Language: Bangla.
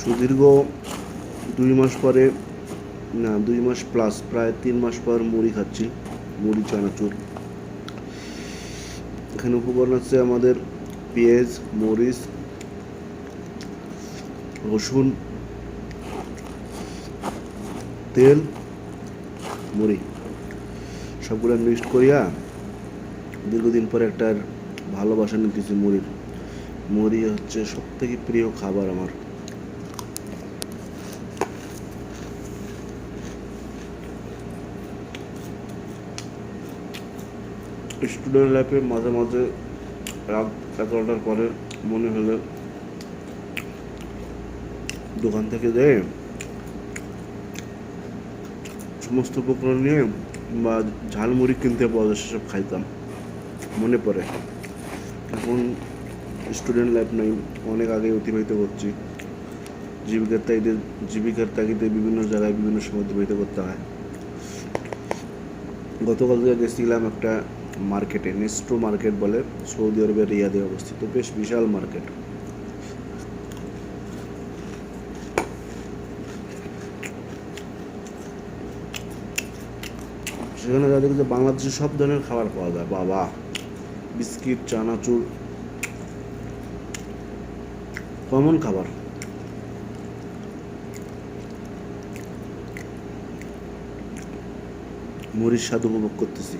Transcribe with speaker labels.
Speaker 1: সুদীর্ঘ দুই মাস পরে, না, দুই মাস প্লাস প্রায় তিন মাস পর মুড়ি খাচ্ছি, মুড়ি চানাচুর। এখানে উপকরণ আছে আমাদের পেঁয়াজ, মরিচ, রসুন, তেল, মুড়ি। সবগুলো মিক্সড করিয়া দীর্ঘদিন পরে একটা ভালোবাসা নিতেছি মুড়ির, মুড়ি হচ্ছে সব থেকে প্রিয় খাবার আমার। স্টুডেন্ট লাইফে মাঝে মাঝে রাত এগারোটার পরে মনে হলে দোকান থেকে যেয়ে সমস্ত উপকরণ নিয়ে বা ঝালমুড়ি কিনতে পাওয়া যায়, সেসব খাইতাম, মনে পড়ে। এখন স্টুডেন্ট লাইফ নাই, অনেক আগে অতিবাহিত করছি। জীবিকার তাগিদে জীবিকার তাগিদে বিভিন্ন জায়গায় বিভিন্ন সময় অতিবাহিত করতে হয়। গতকাল গেছিলাম একটা মার্কেটে, নেস্ট্রো মার্কেট বলে সৌদি আরবের রিয়াদে অবস্থিত। বেশ বিশাল মার্কেট। সেখানে যা দেখি যে বাংলাদেশের সব ধরনের খাবার পাওয়া যায়। বাবা, বিস্কিট, চানাচুর, কমন খাবার। মুড়ির স্বাদ উপভোগ করতেছি।